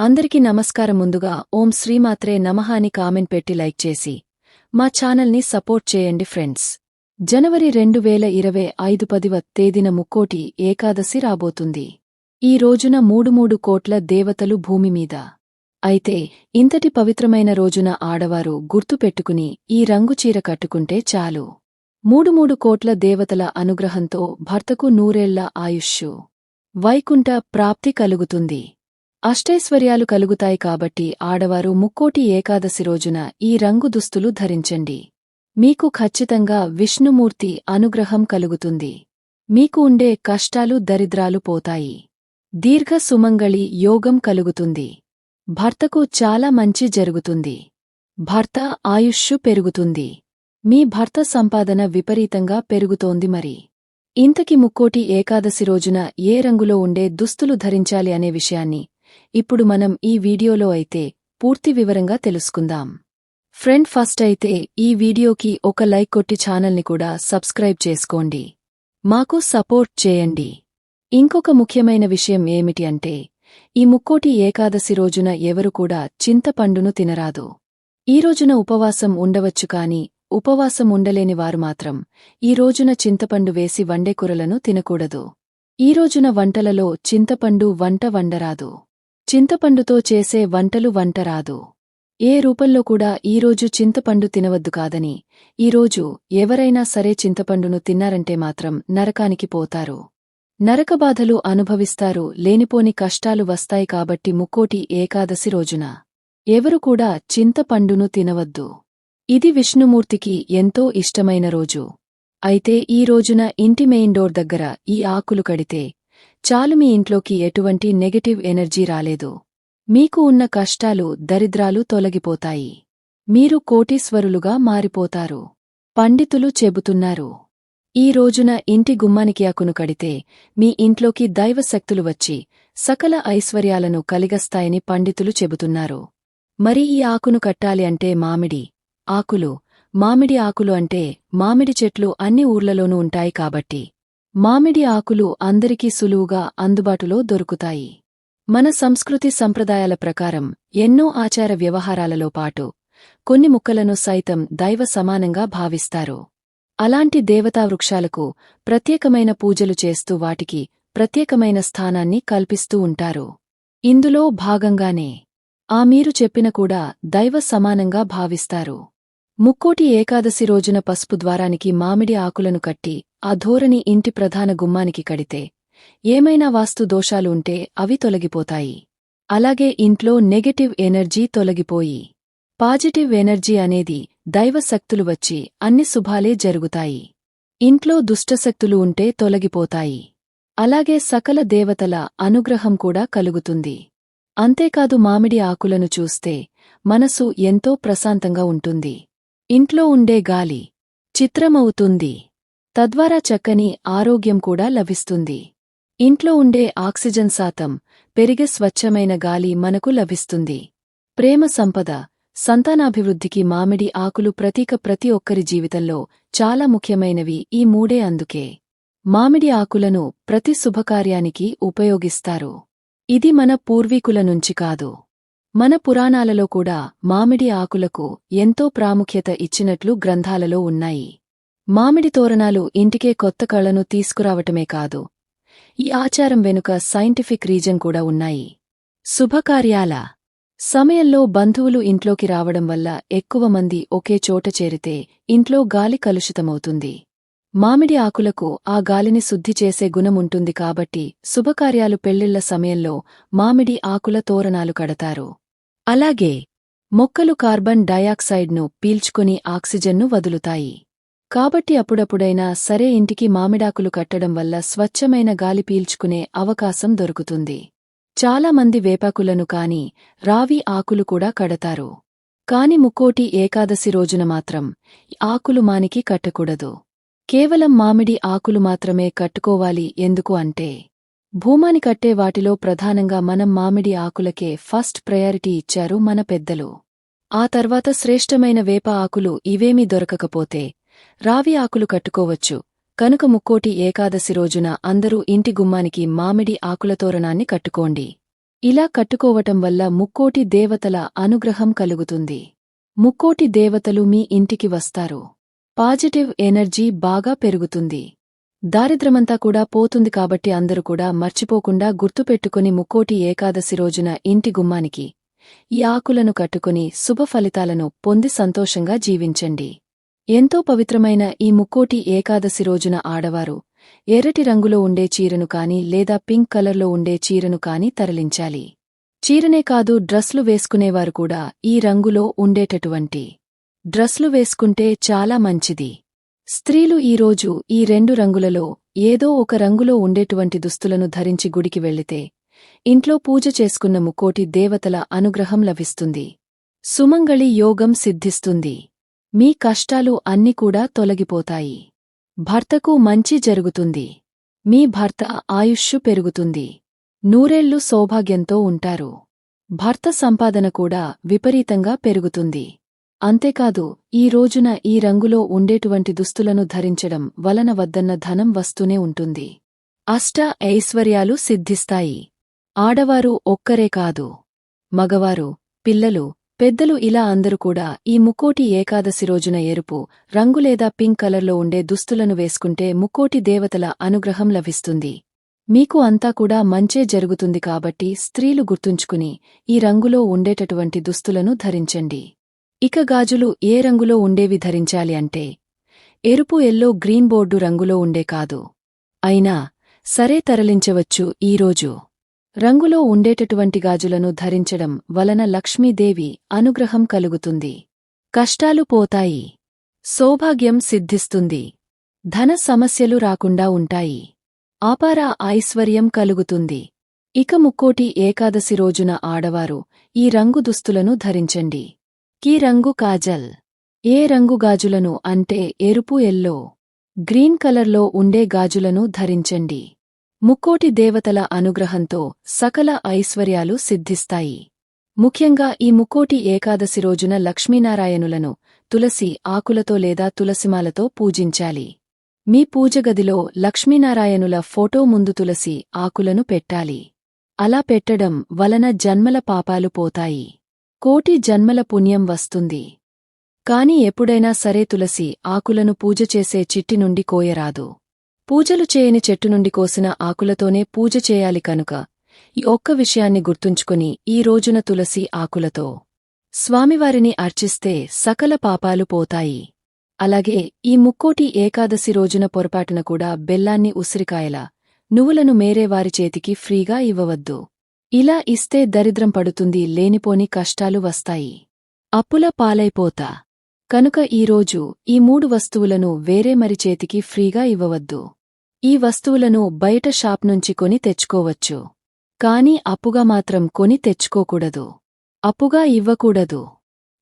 అందరికీ నమస్కారం ముందుగా ఓం శ్రీమాత్రే నమః అని కామెంట్ పెట్టి లైక్ చేసి మా ఛానల్ని సపోర్ట్ చేయండి ఫ్రెండ్స్. జనవరి రెండు వేల ఇరవై ఐదు పదివ తేదీన ముక్కోటి ఏకాదశి రాబోతుంది. ఈ రోజున మూడు మూడు కోట్ల దేవతలు భూమిమీద అయితే ఇంతటి పవిత్రమైన రోజున ఆడవారు గుర్తుపెట్టుకుని ఈ రంగు చీర కట్టుకుంటే చాలు. మూడు మూడు కోట్ల దేవతల అనుగ్రహంతో భర్తకు నూరేళ్ళ ఆయుష్షు. వైకుంఠ ప్రాప్తి కలుగుతుంది. అష్టైశ్వర్యాలు కలుగుతాయి కాబట్టి ఆడవారు ముక్కోటి ఏకాదశి రోజున ఈ రంగు దుస్తులు ధరించండి. మీకు ఖచ్చితంగా విష్ణుమూర్తి అనుగ్రహం కలుగుతుంది. మీకు ఉండే కష్టాలు దరిద్రాలు పోతాయి. దీర్ఘ సుమంగళి యోగం కలుగుతుంది. భర్తకు చాలా మంచి జరుగుతుంది. భర్త ఆయుష్షు పెరుగుతుంది. మీ భర్త సంపాదన విపరీతంగా పెరుగుతోంది మరి. ఇంతకి ముక్కోటి ఏకాదశి రోజున ఏ రంగులో ఉండే దుస్తులు ధరించాలి అనే విషయాన్ని ఇప్పుడు మనం ఈ వీడియోలో అయితే పూర్తి వివరంగా తెలుసుకుందాం. ఫ్రెండ్ ఫస్ట్ అయితే ఈ వీడియోకి ఒక లైక్ కొట్టి ఛానల్ని కూడా సబ్స్క్రైబ్ చేసుకోండి. మాకు సపోర్ట్ చేయండి. ఇంకొక ముఖ్యమైన విషయం ఏమిటి అంటే ఈ ముక్కోటి ఏకాదశి రోజున ఎవరు కూడా చింతపండును తినరాదు. ఈ రోజున ఉపవాసం ఉండవచ్చు కాని ఉపవాసం ఉండలేని వారు మాత్రం ఈ రోజున చింతపండు వేసి వండే కూరలను తినకూడదు. ఈ రోజున వంటలలో చింతపండు వంట వండరాదు. చింతపండుతో చేసే వంటలు వంటరాదు. ఏ రూపంలో కూడా ఈరోజు చింతపండు తినవద్దు కాదని ఈరోజు ఎవరైనా సరే చింతపండును తిన్నారంటే మాత్రం నరకానికి పోతారు. నరకబాధలు అనుభవిస్తారు లేనిపోని కష్టాలు వస్తాయి కాబట్టి ముక్కోటి ఏకాదశి రోజున. ఎవరు కూడా చింతపండును తినవద్దు. ఇది విష్ణుమూర్తికి ఎంతో ఇష్టమైన రోజు. అయితే ఈ రోజున ఇంటి మెయిన్ డోర్ దగ్గర ఈ ఆకులు కడితే చాలు మీ ఇంట్లోకి ఎటువంటి నెగటివ్ ఎనర్జీ రాలేదు. మీకు ఉన్న కష్టాలు దరిద్రాలు తొలగిపోతాయి. మీరు కోటీశ్వరులుగా మారిపోతారు. పండితులు చెబుతున్నారు. ఈ రోజున ఇంటి గుమ్మానికి ఆకును కడితే మీ ఇంట్లోకి దైవశక్తులు వచ్చి సకల ఐశ్వర్యాలను కలిగస్తాయని పండితులు చెబుతున్నారు. మరి ఈ ఆకును కట్టాలి అంటే మామిడి ఆకులు మామిడి ఆకులు అంటే మామిడి చెట్లు అన్ని ఊర్లలోనూ ఉంటాయి కాబట్టి మామిడి ఆకులు అందరికీ సులువుగా అందుబాటులో దొరుకుతాయి. మన సంస్కృతి సంప్రదాయాల ప్రకారం ఎన్నో ఆచార వ్యవహారాలలో పాటు కొన్ని ముక్కలను సైతం దైవ సమానంగా భావిస్తారు. అలాంటి దేవతా వృక్షాలకు ప్రత్యేకమైన పూజలు చేస్తూ వాటికి ప్రత్యేకమైన స్థానాన్ని కల్పిస్తూ ఉంటారు. ఇందులో భాగంగానే ఆ మీరు చెప్పిన కూడా దైవ సమానంగా భావిస్తారు. ముక్కోటి ఏకాదశి రోజున పసుపు ద్వారానికి మామిడి ఆకులను కట్టి ఆ ధోరణి ఇంటి ప్రధాన గుమ్మానికి కడితే ఏమైనా వాస్తు దోషాలు ఉంటే అవి తొలగిపోతాయి. అలాగే ఇంట్లో నెగటివ్ ఎనర్జీ తొలగిపోయి పాజిటివ్ ఎనర్జీ అనేది దైవశక్తులు వచ్చి అన్ని శుభాలే జరుగుతాయి. ఇంట్లో దుష్టశక్తులు ఉంటే తొలగిపోతాయి. అలాగే సకల దేవతల అనుగ్రహం కూడా కలుగుతుంది. అంతేకాదు మామిడి ఆకులను చూస్తే మనసు ఎంతో ప్రశాంతంగా ఉంటుంది. ఇంట్లో ఉండే గాలి చిత్రమవుతుంది. తద్వారా చక్కని ఆరోగ్యం కూడా లభిస్తుంది. ఇంట్లో ఉండే ఆక్సిజన్ శాతం పెరిగే స్వచ్ఛమైన గాలి మనకు లభిస్తుంది. ప్రేమ సంపద సంతానాభివృద్ధికి మామిడి ఆకులు ప్రతీక ప్రతి ఒక్కరి జీవితంలో చాలా ముఖ్యమైనవి ఈ మూడే అందుకే. మామిడి ఆకులను ప్రతి శుభకార్యానికి ఉపయోగిస్తారు. ఇది మన పూర్వీకుల నుంచి కాదు. మన పురాణాలలో కూడా మామిడి ఆకులకు ఎంతో ప్రాముఖ్యత ఇచ్చినట్లు గ్రంథాలలో ఉన్నాయి. మామిడి తోరణాలు ఇంటికే కొత్త కళను తీసుకురావటమే కాదు. ఈ ఆచారం వెనుక సైంటిఫిక్ రీజన్ కూడా ఉన్నాయి. శుభకార్యాల. సమయంలో బంధువులు ఇంట్లోకి రావడం వల్ల ఎక్కువ మంది ఒకే చోట చేరితే ఇంట్లో గాలి కలుషితమవుతుంది. మామిడి ఆకులకు ఆ గాలిని శుద్ధి చేసే గుణముంటుంది కాబట్టి శుభకార్యాలు పెళ్ళిళ్ళ సమయంలో మామిడి ఆకుల తోరణాలు కడతారు. అలాగే మొక్కలు కార్బన్ డయాక్సైడ్ను పీల్చుకుని ఆక్సిజన్ను వదులుతాయి. కాబట్టి అప్పుడప్పుడైనా సరే ఇంటికి మామిడాకులు కట్టడం వల్ల స్వచ్ఛమైన గాలి పీల్చుకునే అవకాశం దొరుకుతుంది. చాలామంది వేపాకులను కాని రావి ఆకులు కూడా కడతారు. కాని ముక్కోటి ఏకాదశి రోజున మాత్రం ఆకులు మానికి కట్టకూడదు. కేవలం మామిడి ఆకులు మాత్రమే కట్టుకోవాలి ఎందుకు అంటే భూమాని కట్టే వాటిలో ప్రధానంగా మనం మామిడి ఆకులకే ఫస్ట్ ప్రయారిటీ ఇచ్చారు మన పెద్దలు. ఆ తర్వాత శ్రేష్టమైన వేప ఆకులు ఇవేమీ దొరకకపోతే రావి ఆకులు కట్టుకోవచ్చు. కనుక ముక్కోటి ఏకాదశి రోజున అందరూ ఇంటి గుమ్మానికి మామిడి ఆకుల తోరణాన్ని కట్టుకోండి. ఇలా కట్టుకోవటం వల్ల ముక్కోటి దేవతల అనుగ్రహం కలుగుతుంది. ముక్కోటి దేవతలు మీ ఇంటికి వస్తారు. పాజిటివ్ ఎనర్జీ బాగా పెరుగుతుంది. దారిద్రమంతా కూడా పోతుంది కాబట్టి అందరూ కూడా మర్చిపోకుండా గుర్తుపెట్టుకుని ముక్కోటి ఏకాదశి రోజున ఇంటి గుమ్మానికి ఈ ఆకులను కట్టుకుని శుభ ఫలితాలను పొంది సంతోషంగా జీవించండి. ఎంతో పవిత్రమైన ఈ ముక్కోటి ఏకాదశి రోజున ఆడవారు ఎర్రటి రంగులో ఉండే చీరను కాని లేదా పింక్ కలర్లో ఉండే చీరను కాని తరలించాలి. చీరనే కాదు డ్రస్లు వేసుకునేవారు కూడా ఈ రంగులో ఉండేటటువంటి డ్రస్లు వేసుకుంటే చాలా మంచిది. స్త్రీలు ఈరోజు ఈ రెండు రంగులలో ఏదో ఒక రంగులో ఉండేటువంటి దుస్తులను ధరించి గుడికి వెళ్ళితే ఇంట్లో పూజ చేసుకున్న ముకోటి దేవతల అనుగ్రహం లభిస్తుంది. సుమంగళి యోగం సిద్ధిస్తుంది. మీ కష్టాలు అన్ని కూడా తొలగిపోతాయి. భర్తకు మంచి జరుగుతుంది. మీ భర్త ఆయుష్షు పెరుగుతుంది. నూరేళ్ళు సౌభాగ్యంతో ఉంటారు. భర్త సంపాదన కూడా విపరీతంగా పెరుగుతుంది. అంతేకాదు ఈ రోజున ఈ రంగులో ఉండేటువంటి దుస్తులను ధరించడం వలన వద్దన్న ధనం వస్తూనే ఉంటుంది. అష్ట ఐశ్వర్యాలు సిద్ధిస్తాయి. ఆడవారు ఒక్కరే కాదు. మగవారు పిల్లలు పెద్దలు ఇలా అందరూ కూడా ఈ ముక్కోటి ఏకాదశి రోజున ఎరుపు రంగు లేదా పింక్ కలర్లో ఉండే దుస్తులను వేసుకుంటే ముక్కోటి దేవతల అనుగ్రహం లభిస్తుంది. మీకు అంతా కూడా మంచే జరుగుతుంది కాబట్టి స్త్రీలు గుర్తుంచుకుని ఈ రంగులో ఉండేటటువంటి దుస్తులను ధరించండి. ఇక గాజులు ఏ రంగులో ఉండేవి ధరించాలి అంటే ఎరుపు ఎల్లో గ్రీన్ బోర్డు రంగులో ఉండే కాదు. అయినా సరే తరలించవచ్చు ఈరోజు రంగులో ఉండేటటువంటి గాజులను ధరించడం వలన లక్ష్మీదేవి అనుగ్రహం కలుగుతుంది. కష్టాలు పోతాయి. సౌభాగ్యం సిద్ధిస్తుంది. ధన సమస్యలు రాకుండా ఉంటాయి. ఆపార ఐశ్వర్యం కలుగుతుంది. ఇక ముక్కోటి ఏకాదశి రోజున ఆడవారు ఈ రంగు దుస్తులను ధరించండి. కీ రంగు కాజల్? ఏ రంగు గాజులను అంటే ఎరుపు ఎల్లో గ్రీన్ కలర్లో ఉండే గాజులను ధరించండి. ముక్కోటి దేవతల అనుగ్రహంతో సకల ఐశ్వర్యాలు సిద్ధిస్తాయి. ముఖ్యంగా ఈ ముక్కోటి ఏకాదశి రోజున లక్ష్మీనారాయణులను తులసి ఆకులతో లేదా తులసిమాలతో పూజించాలి. మీ పూజగదిలో లక్ష్మీనారాయణుల ఫోటో ముందు తులసి ఆకులను పెట్టాలి. అలా పెట్టడం వలన జన్మల పాపాలు పోతాయి. కోటి జన్మల పుణ్యం వస్తుంది. కాని ఎప్పుడైనా సరే తులసి ఆకులను పూజ చేసే చిట్టి నుండి కోయరాదు. పూజలు చేయని చెట్టు నుండి కోసిన ఆకులతోనే పూజ చేయాలి కనుక ఈ ఒక్క విషయాన్ని గుర్తుంచుకుని ఈ రోజున తులసి ఆకులతో స్వామివారిని అర్చిస్తే సకల పాపాలు పోతాయి. అలాగే ఈ ముక్కోటి ఏకాదశి రోజున పొరపాటున కూడా బెల్లాన్ని ఉసిరికాయల నువ్వులను మేరేవారి చేతికి ఫ్రీగా ఇవ్వవద్దు. ఇలా ఇస్తే దరిద్రం పడుతుంది లేనిపోని కష్టాలు వస్తాయి. అప్పుల పాలైపోతా. కనుక ఈరోజు ఈ మూడు వస్తువులను వేరే మరి చేతికి ఫ్రీగా ఇవ్వవద్దు. ఈ వస్తువులను బయట షాప్ నుంచి కొని తెచ్చుకోవచ్చు. కాని అప్పుగా మాత్రం కొని తెచ్చుకోకూడదు. అప్పుగా ఇవ్వకూడదు.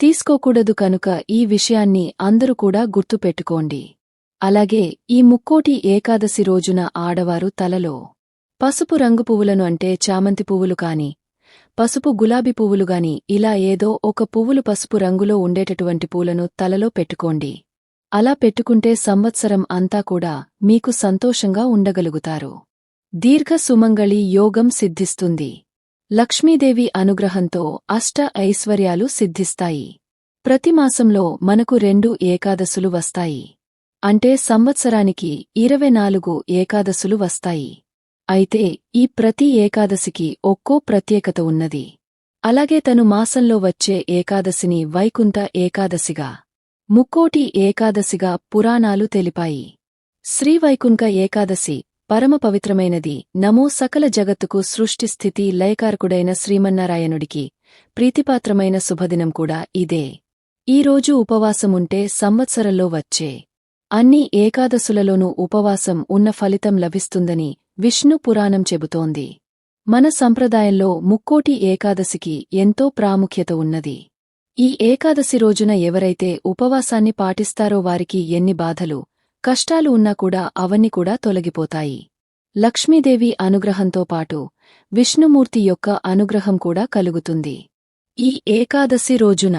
తీసుకోకూడదు కనుక ఈ విషయాన్ని అందరూ కూడా గుర్తుపెట్టుకోండి. అలాగే ఈ ముక్కోటి ఏకాదశి రోజున ఆడవారు తలలో పసుపు రంగు పువ్వులను అంటే చామంతి పువ్వులు కాని పసుపు గులాబీ పువ్వులుగాని ఇలా ఏదో ఒక పువ్వులు పసుపు రంగులో ఉండేటటువంటి పూలను తలలో పెట్టుకోండి. అలా పెట్టుకుంటే సంవత్సరం అంతా కూడా మీకు సంతోషంగా ఉండగలుగుతారు. దీర్ఘ సుమంగళి యోగం సిద్ధిస్తుంది. లక్ష్మీదేవి అనుగ్రహంతో అష్ట ఐశ్వర్యాలు సిద్ధిస్తాయి. ప్రతిమాసంలో మనకు రెండు ఏకాదశులు వస్తాయి. అంటే సంవత్సరానికి ఇరవై నాలుగు ఏకాదశులు వస్తాయి. అయితే ఈ ప్రతి ఏకాదశికి ఒక్కో ప్రత్యేకత ఉన్నది. అలాగే తను మాసంలో వచ్చే ఏకాదశిని వైకుంఠ ఏకాదశిగా ముక్కోటి ఏకాదశిగా పురాణాలు తెలిపాయి. శ్రీవైకుంఠ ఏకాదశి పరమ పవిత్రమైనది. నమో సకల జగత్తుకు సృష్టి స్థితి లయకారకుడైన శ్రీమన్నారాయణుడికి ప్రీతిపాత్రమైన శుభదినం కూడా ఇదే. ఈరోజు ఉపవాసముంటే సంవత్సరంలో వచ్చే. అన్ని ఏకాదశులలోనూ ఉపవాసం ఉన్న ఫలితం లభిస్తుందని విష్ణు పురాణం చెబుతోంది. మన సంప్రదాయంలో ముక్కోటి ఏకాదశికి ఎంతో ప్రాముఖ్యత ఉన్నది. ఈ ఏకాదశి రోజున ఎవరైతే ఉపవాసాన్ని పాటిస్తారో వారికి ఎన్ని బాధలు కష్టాలు ఉన్నా కూడా అవన్నీ కూడా తొలగిపోతాయి. లక్ష్మీదేవి అనుగ్రహంతో పాటు విష్ణుమూర్తి యొక్క అనుగ్రహం కూడా కలుగుతుంది. ఈ ఏకాదశి రోజున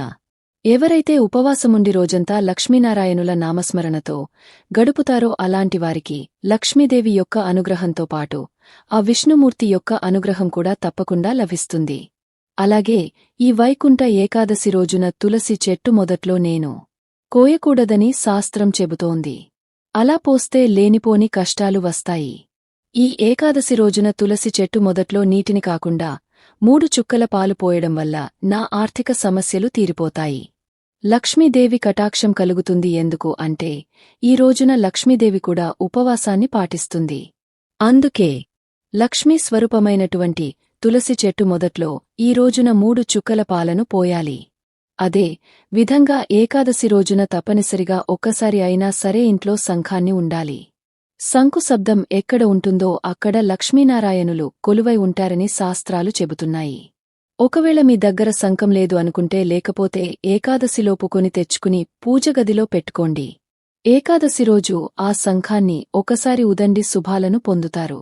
ఎవరైతే ఉపవాసముండి రోజంతా లక్ష్మీనారాయణుల నామస్మరణతో గడుపుతారో అలాంటి వారికి లక్ష్మీదేవి యొక్క అనుగ్రహంతో పాటు ఆ విష్ణుమూర్తి యొక్క అనుగ్రహం కూడా తప్పకుండా లభిస్తుంది. అలాగే ఈ వైకుంఠ ఏకాదశి రోజున తులసి చెట్టు మొదట్లో నేను కోయకూడదని శాస్త్రం చెబుతోంది. అలా పోస్తే లేనిపోని కష్టాలు వస్తాయి. ఈ ఏకాదశి రోజున తులసి చెట్టు మొదట్లో నీటిని కాకుండా మూడు చుక్కల పాలు పోయడం వల్ల నా ఆర్థిక సమస్యలు తీరిపోతాయి. లక్ష్మీదేవి కటాక్షం కలుగుతుంది ఎందుకు అంటే ఈ రోజున లక్ష్మీదేవి కూడా ఉపవాసాన్ని పాటిస్తుంది. అందుకే లక్ష్మీ స్వరూపమైనటువంటి తులసి చెట్టు మొదట్లో ఈ రోజున మూడు చుక్కల పాలను పోయాలి. అదే విధంగా ఏకాదశి రోజున తప్పనిసరిగా ఒక్కసారి అయినా సరే ఇంట్లో శంఖాన్ని ఉండాలి. శంకు శబ్దం ఎక్కడ ఉంటుందో అక్కడ లక్ష్మీనారాయణులు కొలువై ఉంటారని శాస్త్రాలు చెబుతున్నాయి. ఒకవేళ మీ దగ్గర శంఖం లేదు అనుకుంటే లేకపోతే ఏకాదశిలోపు కొని తెచ్చుకుని పూజగదిలో పెట్టుకోండి. ఏకాదశి రోజు ఆ శంఖాన్ని ఒకసారి ఉదండి శుభాలను పొందుతారు.